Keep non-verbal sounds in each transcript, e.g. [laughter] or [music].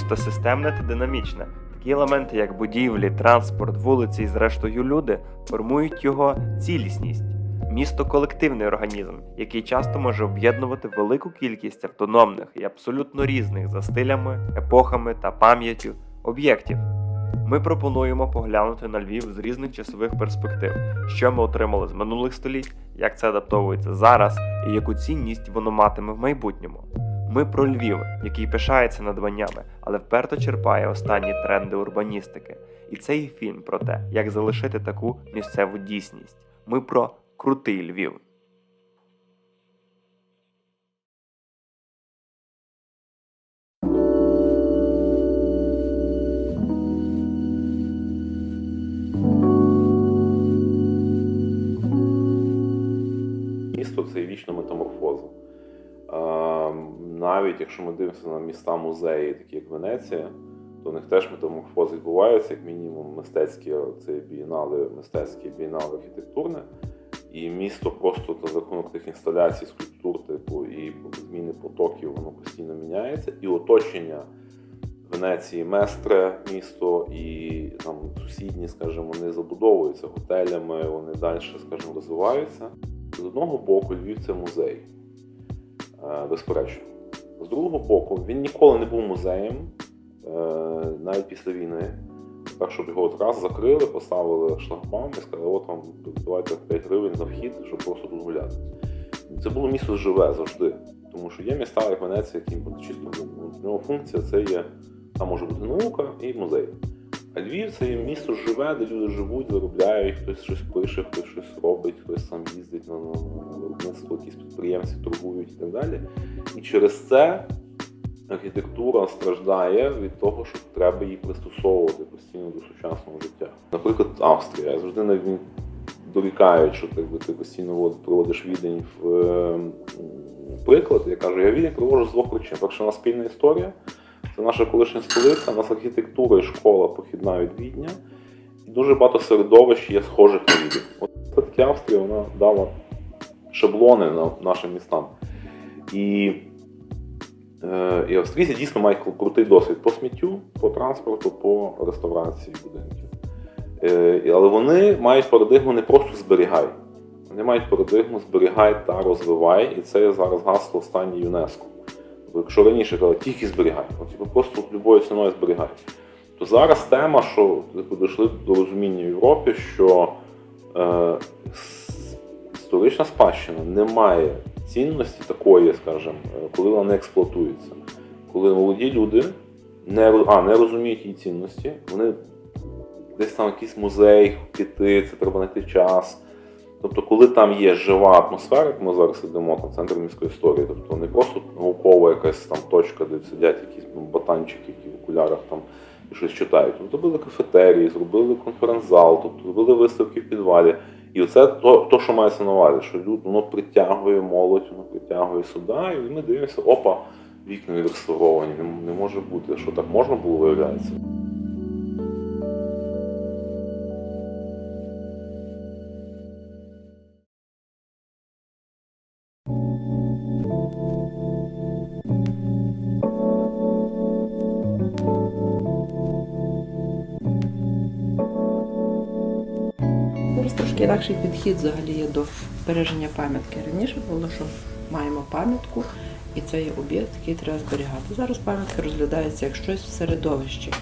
системне та динамічне. Такі елементи, як будівлі, транспорт, вулиці і зрештою люди, формують його цілісність. Місто колективний організм, який часто може об'єднувати велику кількість автономних і абсолютно різних за стилями, епохами та пам'яттю об'єктів. Ми пропонуємо поглянути на Львів з різних часових перспектив, що ми отримали з минулих століть, як це адаптовується зараз і яку цінність воно матиме в майбутньому. Ми про Львів, який пишається надбаннями, але вперто черпає останні тренди урбаністики. І цей фільм про те, як залишити таку місцеву дійсність. Ми про крутий Львів. місто це вічна метаморфоза. Е, Навіть якщо ми дивимося на міста музеї, такі як Венеція, то в них теж метаморфози відбуваються, як мінімум, мистецькі це бієнали, мистецькі бієнали архітектурне. І місто просто за рахунок тих інсталяцій, скульптур, типу, і зміни потоків, воно постійно міняється. І оточення Венеції, Местре місто і там сусідні, скажімо, вони забудовуються готелями, вони далі, скажімо, розвиваються. З одного боку, Львів це музей, безперечно. З другого боку, він ніколи не був музеєм, е, навіть після війни. Щоб його от раз закрили, поставили шлагбаум і сказали, от вам давайте 5 гривень на вхід, щоб просто тут гуляти. Це було місто живе завжди. Тому що є міста, як Венеція, які чисто ну, в нього функція це є, там може бути наука і музей. А Львів це місто живе, де люди живуть, заробляють, хтось щось пише, хтось щось робить, хтось сам їздить на, на, на виробництво, якісь підприємці торгують і так далі. І через це архітектура страждає від того, що треба її пристосовувати постійно до сучасного життя. Наприклад, Австрія. Завжди навіть дорікають, що ти, ти постійно проводиш відень в е, приклад. Я кажу, я відень проводжу з двох причин. Перше, нас спільна історія. Це наша колишня столиця, у нас архітектура і школа похідна від Відня. І дуже багато середовищ є схожих на Відень. От все-таки Австрія вона дала шаблони на нашим містам. І, е, і австрійці дійсно мають крутий досвід по сміттю, по транспорту, по реставрації будинків. Е, але вони мають парадигму не просто зберігай. Вони мають парадигму зберігай та розвивай, і це зараз гасло останнє ЮНЕСКО. Бо якщо раніше казали, тільки зберігай, от, просто любою ціною зберігай. То зараз тема, що типу, дійшли до розуміння в Європі, що е, історична спадщина не має цінності такої, скажімо, е, коли вона не експлуатується. Коли молоді люди не, а, не розуміють її цінності, вони десь там якийсь музей піти, це треба знайти час. Тобто, коли там є жива атмосфера, як ми зараз сидимо там, центр міської історії, тобто не просто наукова якась там точка, де сидять якісь ну, ботанчики, які в окулярах там і щось читають. Тобто зробили кафетерії, зробили конференц-зал, тобто зробили виставки в підвалі. І оце то, то що мається на увазі, що люд, воно притягує молодь, воно притягує сюди, і ми дивимося, опа, вікна відреставровані, не, не може бути, що так можна було виявляється. Інакший підхід взагалі є до збереження пам'ятки. Раніше було, що маємо пам'ятку, і це є об'єкт, який треба зберігати. Зараз пам'ятка розглядається як щось в середовищі.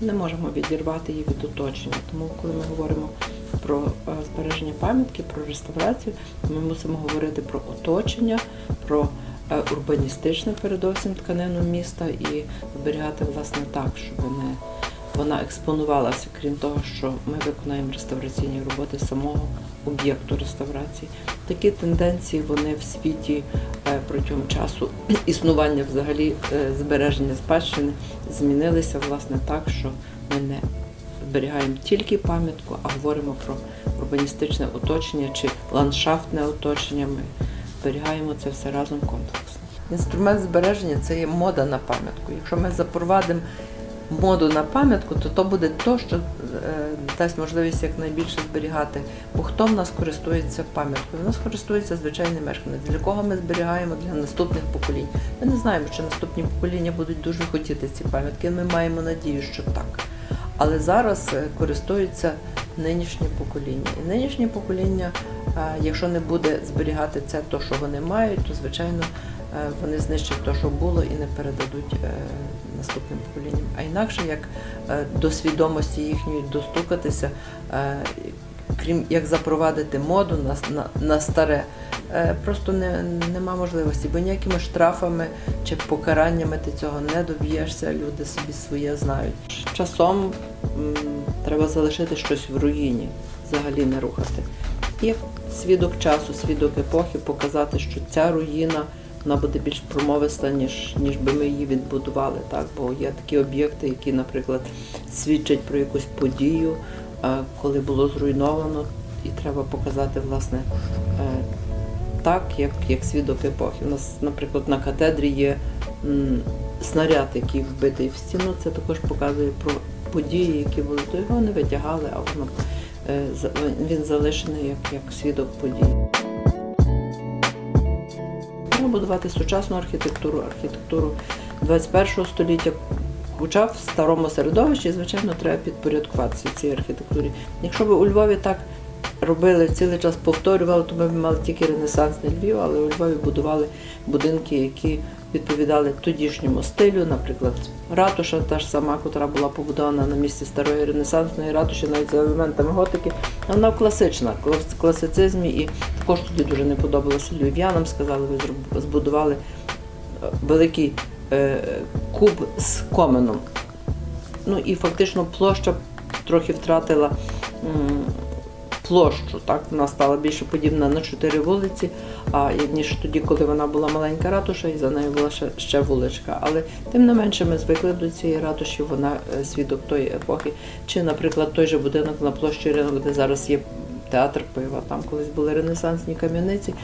Не можемо відірвати її від оточення. Тому, коли ми говоримо про е, збереження пам'ятки, про реставрацію, ми мусимо говорити про оточення, про е, урбаністичну передовсім тканину міста і зберігати власне так, щоб не вона експонувалася, крім того, що ми виконаємо реставраційні роботи самого об'єкту реставрації. Такі тенденції вони в світі е, протягом часу [clears throat] існування взагалі е, збереження спадщини змінилися власне так, що ми не зберігаємо тільки пам'ятку, а говоримо про урбаністичне оточення чи ландшафтне оточення. Ми зберігаємо це все разом комплексно. Інструмент збереження це є мода на пам'ятку. Якщо ми запровадимо моду на пам'ятку, то то буде то, що е, дасть можливість якнайбільше зберігати. Бо хто в нас користується пам'яткою? У нас користується звичайний мешканець. Для кого ми зберігаємо для наступних поколінь? Ми не знаємо, чи наступні покоління будуть дуже хотіти ці пам'ятки. Ми маємо надію, що так. Але зараз е, користуються нинішнє покоління. І нинішнє покоління, е, якщо не буде зберігати це, то, що вони мають, то звичайно вони знищать те, що було, і не передадуть наступним поколінням. А інакше як е, до свідомості їхньої достукатися, е, крім як запровадити моду на, на, на старе, е, просто не, нема можливості, бо ніякими штрафами чи покараннями ти цього не доб'єшся, люди собі своє знають. Часом м, треба залишити щось в руїні, взагалі не рухати. І свідок часу, свідок епохи показати, що ця руїна вона буде більш промовиста, ніж, ніж би ми її відбудували. Так? Бо є такі об'єкти, які, наприклад, свідчать про якусь подію, е, коли було зруйновано, і треба показати, власне, е, так, як, як свідок епохи. У нас, наприклад, на катедрі є снаряд, який вбитий в стіну. Це також показує про події, які були. То його не витягали, а воно е, він залишений як, як свідок подій. Треба будувати сучасну архітектуру, архітектуру 21 століття. Хоча в старому середовищі, звичайно, треба підпорядкуватися цій архітектурі. Якщо б у Львові так робили цілий час повторювали, то ми б мали тільки ренесансний Львів, але у Львові будували будинки, які відповідали тодішньому стилю. Наприклад, ратуша, та ж сама, яка була побудована на місці старої ренесансної ратуші, навіть з елементами готики, вона класична, клас- класицизмі, і також туди дуже не подобалося львів'янам. Сказали, ви збудували е, великий е, куб з коменом. Ну і фактично площа трохи втратила площу. Так? Вона стала більше подібна на чотири вулиці, а ніж тоді, коли вона була маленька ратуша, і за нею була ще, ще вуличка. Але тим не менше ми звикли до цієї ратуші, вона е, свідок тої епохи. Чи, наприклад, той же будинок на площі ринок, де зараз є театр пива, там колись були ренесансні кам'яниці.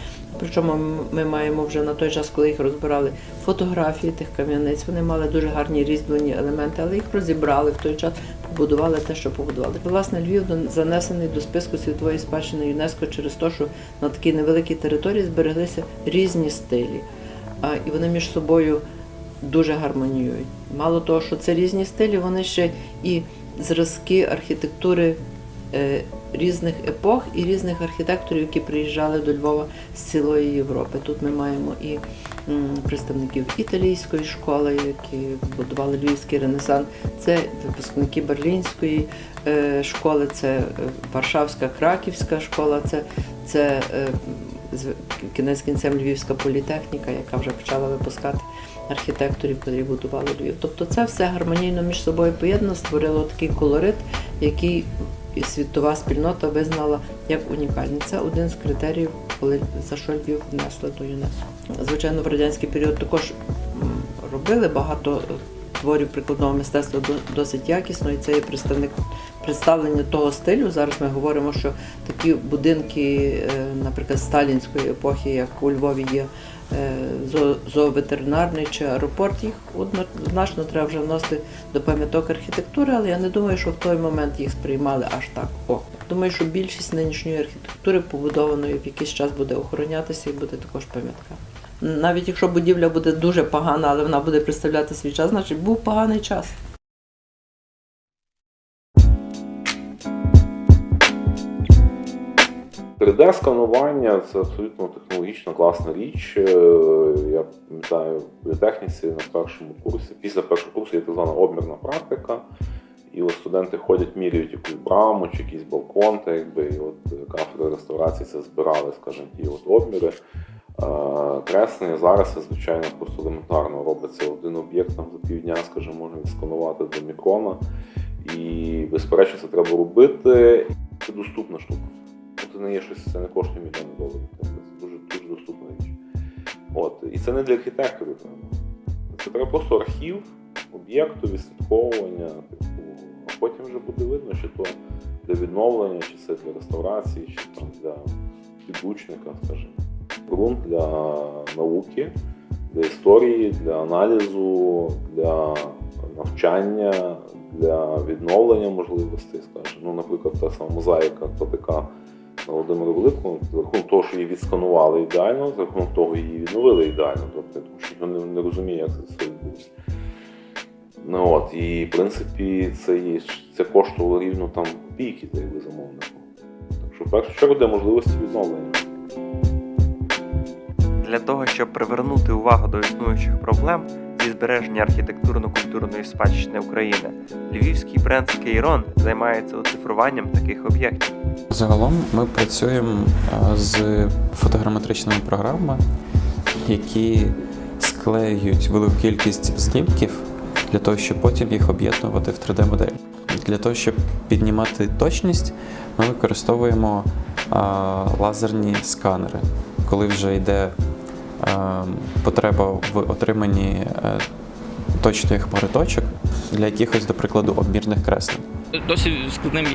Причому ми маємо вже на той час, коли їх розбирали, фотографії тих кам'яниць. Вони мали дуже гарні різьблені елементи, але їх розібрали в той час, побудували те, що побудували. Власне, Львів занесений до списку світової спадщини ЮНЕСКО через те, що на такій невеликій території збереглися різні стилі. І вони між собою дуже гармоніюють. Мало того, що це різні стилі, вони ще і зразки архітектури е, різних епох і різних архітекторів, які приїжджали до Львова з цілої Європи. Тут ми маємо і представників італійської школи, які будували Львівський ренесанс, це випускники Берлінської е, школи, це е, Варшавська Краківська школа, це, це е, кінець кінцем Львівська політехніка, яка вже почала випускати архітекторів, які будували Львів. Тобто це все гармонійно між собою поєднано, створило такий колорит, який світова спільнота визнала як унікальний. Це один з критеріїв, коли за що Львів внесли до ЮНЕСКО. Звичайно, в радянський період також робили багато е, творів прикладного мистецтва досить якісно, і це є представник представлення того стилю. Зараз ми говоримо, що такі будинки, е, наприклад, сталінської епохи, як у Львові є зооветеринарний чи аеропорт, їх однозначно треба вже вносити до пам'яток архітектури, але я не думаю, що в той момент їх сприймали аж так. О, думаю, що більшість нинішньої архітектури побудованої в якийсь час буде охоронятися і буде також пам'ятка. Навіть якщо будівля буде дуже погана, але вона буде представляти свій час, значить був поганий час. 3D-сканування це абсолютно технологічна класна річ. Е, Я пам'ятаю в політехніці на першому курсі, після першого курсу є так звана обмірна практика. І от студенти ходять, міряють якусь браму чи якийсь балкон, та якби і от кафедра реставрації це збирали, скажімо, ті от обміри. Е, Креслення зараз звичайно, просто елементарно робиться один об'єкт там за півдня, скажімо, можна відсканувати до мікрона. І, безперечно, це треба робити. Це доступна штука. Це не є щось, це не коштує мільйони доларів. Це дуже дуже доступна річ. От. І це не для архітекторів. Це треба просто архів, об'єкту, відслідковування, типу, а потім вже буде видно, чи то для відновлення, чи це для реставрації, чи там для підручника, скажімо. Ґрунт для науки, для історії, для аналізу, для навчання, для відновлення можливостей, скажімо. Ну, наприклад, та сама мозаїка КТК на Володимира Великого, за рахунок того, що її відсканували ідеально, за рахунок того її відновили ідеально. Тобто, тому що не, не розуміє, як це все відбулося. Ну от, і в принципі це є це коштувало рівно там копійки для його замовнику. Так що в першу чергу для можливості відновлення. Для того, щоб привернути увагу до існуючих проблем зі збереження архітектурно-культурної спадщини України, львівський бренд Кейрон займається оцифруванням таких об'єктів. Загалом ми працюємо е, з фотограметричними програмами, які склеюють велику кількість знімків для того, щоб потім їх об'єднувати в 3D-модель. Для того, щоб піднімати точність, ми використовуємо е, лазерні сканери, коли вже йде потреба в отриманні е, точної хмари для якихось, до прикладу, обмірних креслень. Досить складним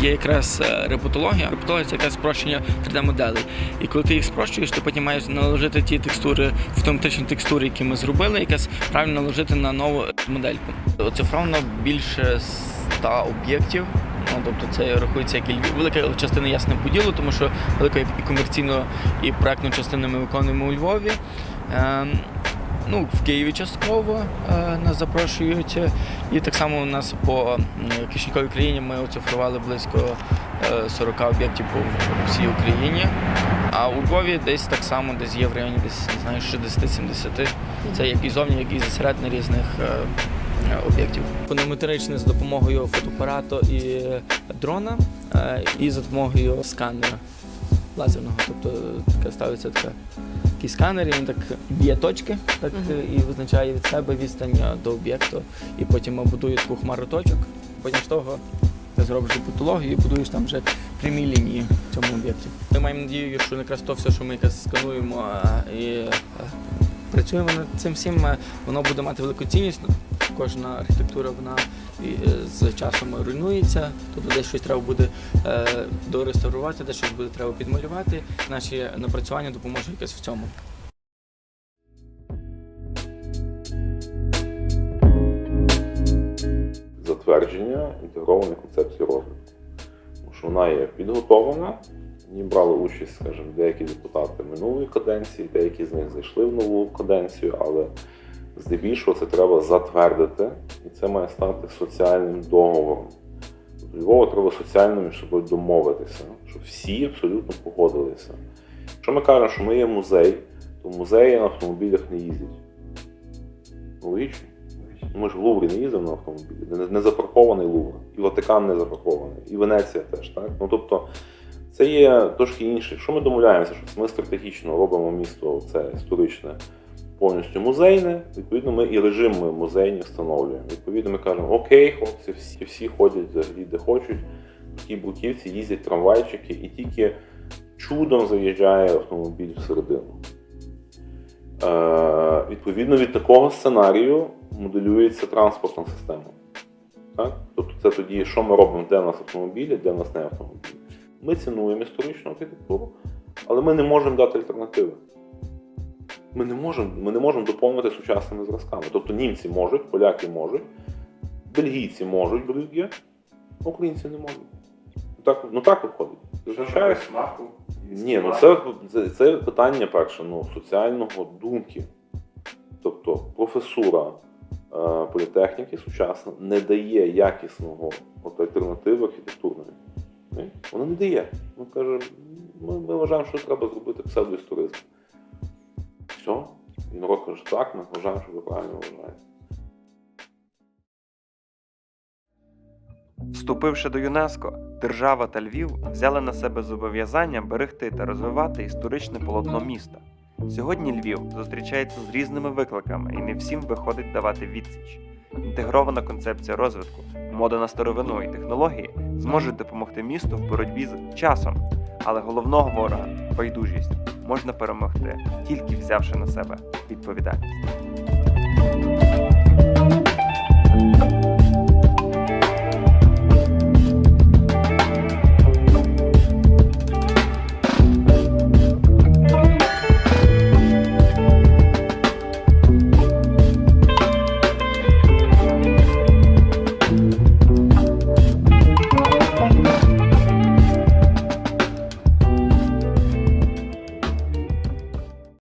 є якраз е, репутологія. Репутологія це якраз спрощення 3D-моделей. І коли ти їх спрощуєш, ти потім маєш наложити ті текстури, автоматичні текстури, які ми зробили, якраз правильно наложити на нову модельку. Оцифровано більше 100 об'єктів. Ну, тобто це рахується як і Львів. велика частина ясне поділу, тому що велика і комерційну і проектну частину ми виконуємо у Львові. Ем, Ну, в Києві частково е, нас запрошують. І так само у нас по м, кишеньковій країні ми оцифрували близько е, 40 об'єктів по всій Україні. А у Львові десь так само, десь є в районі десь не знаю, 60-70. Це як і зовні, як і зсередини різних е, е, об'єктів. Фонометричне з допомогою фотоапарату і дрона, е, і за допомогою сканера лазерного. Тобто така ставиться така такий сканер, і він так б'є точки так, Мгм. і визначає від себе відстань е, до об'єкту. І потім будує таку хмару точок. Потім з того ти зробиш репутологію і будуєш там вже прямі лінії в цьому об'єкті. Ми маємо надію, що якраз то все, що ми якраз скануємо е, і е, працюємо над цим всім, е, воно буде мати велику цінність. Кожна архітектура вона е, з часом руйнується, тобто десь щось треба буде е, дореставрувати, десь щось буде треба підмалювати. Наші напрацювання допоможуть якось в цьому. затвердження інтегрованої концепції розвитку. Що вона є підготовлена, в ній брали участь, скажімо, деякі депутати минулої каденції, деякі з них зайшли в нову каденцію, але здебільшого це треба затвердити, і це має стати соціальним договором. Тобто Львова треба соціально між собою домовитися, щоб всі абсолютно погодилися. Якщо ми кажемо, що ми є музей, то музеї на автомобілях не їздять. Логічно. Ну, Ми ж в Луврі не їздимо на автомобілі, не запаркований Лувр, і Ватикан не запаркований, і Венеція теж, так? Ну тобто це є трошки інше. Якщо ми домовляємося, що ми стратегічно робимо місто це історичне, повністю музейне, відповідно, ми і режими музейні встановлюємо. Відповідно, ми кажемо, окей, хлопці, всі, всі ходять взагалі де хочуть, в тій Буківці їздять трамвайчики, і тільки чудом заїжджає автомобіль всередину. Е, відповідно від такого сценарію моделюється транспортна система. Так? Тобто це тоді, що ми робимо, де в нас автомобілі, де в нас не автомобілі. Ми цінуємо історичну архітектуру, але ми не можемо дати альтернативи. Ми не можемо, ми не можемо доповнити сучасними зразками. Тобто німці можуть, поляки можуть, бельгійці можуть а українці не можуть. Так, ну так виходить. Це ні, ну це, це, це питання перше, ну, соціального думки. Тобто професура е, політехніки сучасна не дає якісного от, альтернативи архітектурної. Вона не дає. Ми каже, ми, ми вважаємо, що треба зробити псевдоісторизм. Все. І народ так, ми вважаємо, що ви правильно вважаєте. Вступивши до ЮНЕСКО, держава та Львів взяли на себе зобов'язання берегти та розвивати історичне полотно міста. Сьогодні Львів зустрічається з різними викликами і не всім виходить давати відсіч. Інтегрована концепція розвитку, мода на старовину і технології зможуть допомогти місту в боротьбі з часом, але головного ворога байдужість можна перемогти, тільки взявши на себе відповідальність.